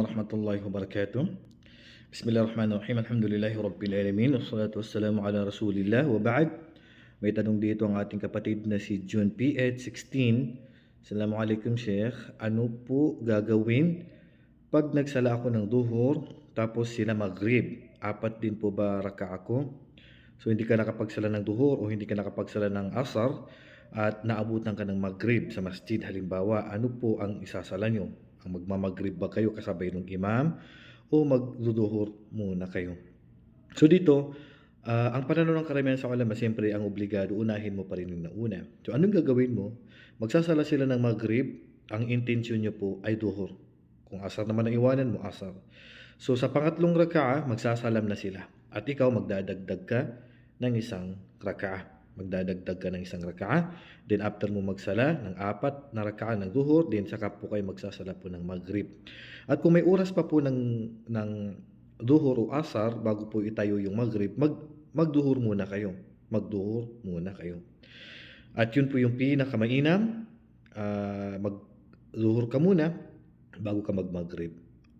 Warahmatullahi wabarakatuh. Bismillahirrahmanirrahim. Alhamdulillahi rabbil alamin. Wassalatu wassalamu ala Rasulillah wa ba'd. May tanong dito ang ating kapatid na si June P. Ed 16. Assalamualaikum Sheikh. Ano po gagawin pag nagsala ako ng duhur tapos sila maghrib? Apat din po ba raka ako? So hindi ka nakapagsala ng duhur o hindi ka nakapagsala ng asar at naabutan ka ng maghrib sa masjid halimbawa, ano po ang isasala nyo? Ang magmamagrib ba kayo kasabay ng imam o magduduhur muna kayo? So dito, ah, ang pananaw ng karamihan sa ulama, siyempre ang obligado, unahin mo pa rin yung nauna. So anong gagawin mo? Magsasala sila ng maghrib, ang intensyon nyo po ay duhur. Kung asar naman ang iwanan mo, asar. So sa pangatlong raka'a, magsasalam na sila. At ikaw magdadagdag ka ng isang raka'a. Magdadagdag ka ng isang raka'a. Then after mo magsala ng apat na raka'a ng duhur, then saka po kayo magsasala po ng maghrib. At kung may oras pa po ng, ng duhur o asar bago po itayo yung maghrib, mag, magduhur muna kayo. Magduhur muna kayo. At yun po yung pinakamainam. Uh, magduhur ka muna bago ka mag-maghrib.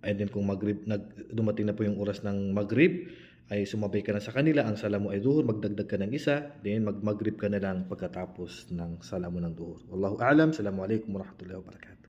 And then kung maghrib, nag, dumating na po yung oras ng maghrib, ay sumabay ka na sa kanila, ang sala mo ay duhur, magdagdag ka ng isa, then mag-maghrib ka na lang pagkatapos ng sala mo ng duhur. Wallahu a'lam. Assalamualaikum warahmatullahi wabarakatuh.